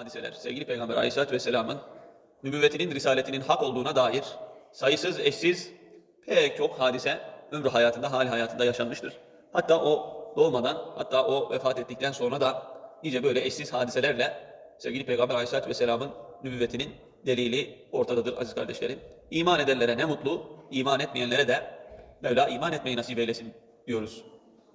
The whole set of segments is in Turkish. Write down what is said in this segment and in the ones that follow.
hadiseler, sevgili Peygamber Aleyhisselatü Vesselam'ın nübüvvetinin, risaletinin hak olduğuna dair sayısız, eşsiz pek çok hadise ömrü hayatında, hali hayatında yaşanmıştır. Hatta o doğmadan, hatta o vefat ettikten sonra da nice böyle eşsiz hadiselerle sevgili Peygamber Aleyhisselatü Vesselam'ın nübüvvetinin delili ortadadır aziz kardeşlerim. İman edenlere ne mutlu, iman etmeyenlere de Mevla iman etmeyi nasip eylesin diyoruz.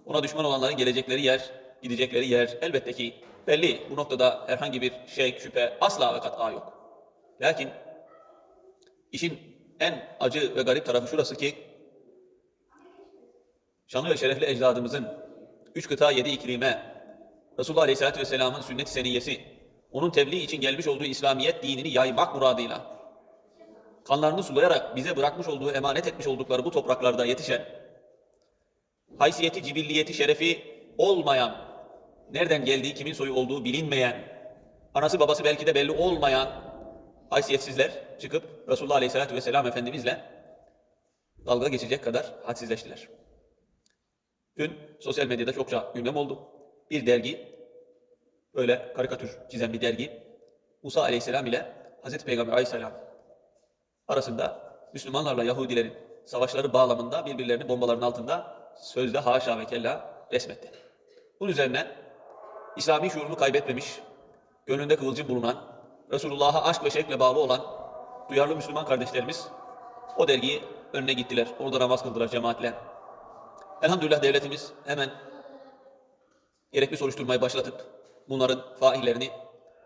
Ona düşman olanların gelecekleri yer, gidecekleri yer elbette ki belli. Bu noktada herhangi bir şey, şüphe asla ve kat'a yok. Lakin işin en acı ve garip tarafı şurası ki şanlı ve şerefli ecdadımızın üç kıta yedi iklime Resulullah Aleyhisselatü Vesselam'ın sünnet-i seniyyesi onun tebliğ için gelmiş olduğu İslamiyet dinini yaymak muradıyla kanlarını sulayarak bize bırakmış olduğu, emanet etmiş oldukları bu topraklarda yetişen haysiyeti, cibilliyeti, şerefi olmayan, nereden geldiği, kimin soyu olduğu bilinmeyen, anası babası belki de belli olmayan haysiyetsizler çıkıp Resulullah Aleyhisselatü Vesselam Efendimizle dalga geçecek kadar hadsizleştiler. Dün sosyal medyada çokça gündem oldu. Bir dergi, böyle karikatür çizen bir dergi, Musa Aleyhisselam ile Hazreti Peygamber Aleyhisselam arasında Müslümanlarla Yahudilerin savaşları bağlamında birbirlerini bombaların altında sözde haşa ve kella resmetti. Bunun üzerine İslami şuurunu kaybetmemiş, gönlünde kıvılcım bulunan, Resulullah'a aşk ve şevkle bağlı olan duyarlı Müslüman kardeşlerimiz o dergiyi önüne gittiler. Orada namaz kıldılar cemaatle. Elhamdülillah devletimiz hemen gerekli soruşturmayı başlatıp bunların faillerini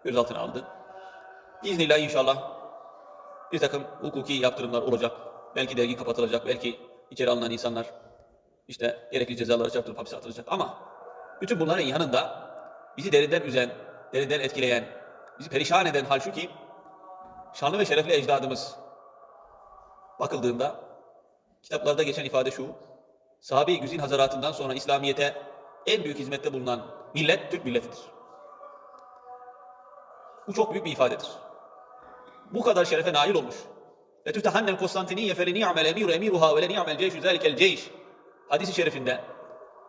gözaltına aldı. İznillah inşallah bir takım hukuki yaptırımlar olacak. Belki dergi kapatılacak, belki içeri alınan insanlar işte gerekli cezalara çarptırıp hapse atılacak. Ama bütün bunların yanında bizi derinden üzen, derinden etkileyen, bizi perişan eden hal şu ki şanlı ve şerefli ecdadımız bakıldığında kitaplarda geçen ifade şu sahabe-i güzin hazaratından sonra İslamiyet'e en büyük hizmette bulunan millet Türk milletidir. Bu çok büyük bir ifadedir. Bu kadar şerefe nail olmuş. Ve tüftehannen Konstantiniye fele ni'mel emiru emiruha ve le ni'mel ceyşü zelikel ceyş. Hadisi şerifinde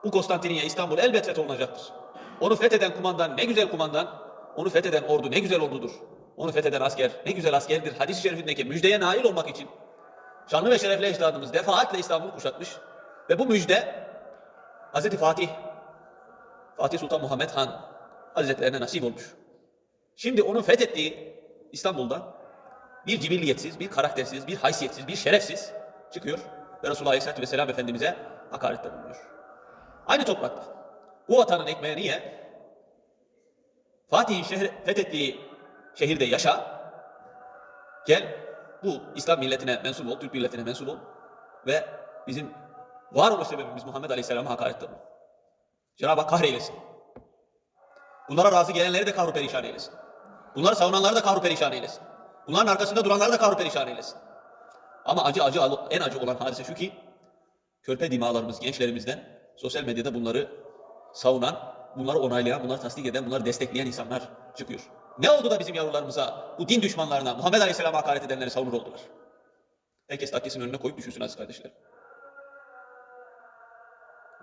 bu Konstantiniye İstanbul elbet fetholunacaktır. Onu fetheden kumandan ne güzel kumandan, onu fetheden ordu ne güzel ordudur. Onu fetheden asker ne güzel askerdir. Hadis-i şerifindeki müjdeye nail olmak için şanlı ve şerefli ecdadımız defaatle İstanbul'u kuşatmış ve bu müjde Hz. Fatih Fatih Sultan Muhammed Han Hazretlerine nasip olmuş. Şimdi onun fethettiği İstanbul'da bir cibilliyetsiz, bir karaktersiz, bir haysiyetsiz, bir şerefsiz çıkıyor ve Resulullah Aleyhisselatü Vesselam Efendimiz'e hakarette bulunuyor. Aynı toprakta. Bu vatanın ekmeğini ye, Fatih'in şehir, fethettiği şehirde yaşa, gel bu İslam milletine mensup ol, Türk milletine mensup ol ve bizim varoluş sebebimiz Muhammed Aleyhisselam'a hakarette bulun. Cenab-ı Hak kahreylesin. Bunlara razı gelenleri de kahru perişan eylesin. Bunları savunanları da kahru perişan eylesin. Bunların arkasında duranları da kahru perişan eylesin. Ama acı acı en acı olan hadise şu ki körpe dimalarımız gençlerimizden sosyal medyada bunları savunan, bunları onaylayan, bunları tasdik eden, bunları destekleyen insanlar çıkıyor. Ne oldu da bizim yavrularımıza, bu din düşmanlarına, Muhammed Aleyhisselam'a hakaret edenleri savunur oldular? Herkes takkesinin önüne koyup düşünsün aziz kardeşler.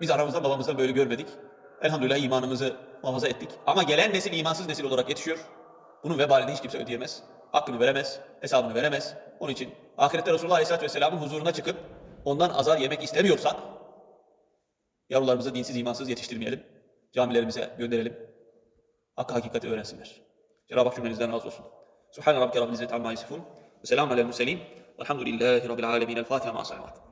Biz aramızda babamızdan böyle görmedik. Elhamdülillah imanımızı muhafaza ettik. Ama gelen nesil imansız nesil olarak yetişiyor. Bunun vebalini hiç kimse ödeyemez. Hakkını veremez, hesabını veremez. Onun için ahirette Resulullah Aleyhisselatü Vesselam'ın huzuruna çıkıp ondan azar yemek istemiyorsak yavrularımızı dinsiz imansız yetiştirmeyelim. Camilerimize gönderelim. Hakkı hakikati öğrensinler. Cenab-ı Hak cümlenizden razı olsun. Subhane Rabbike Rabbil İzzeti Amma Yasifun. Ve selamun alel murselin. Velhamdülillahi Rabbil Alemin. El Fatiha ma salavat.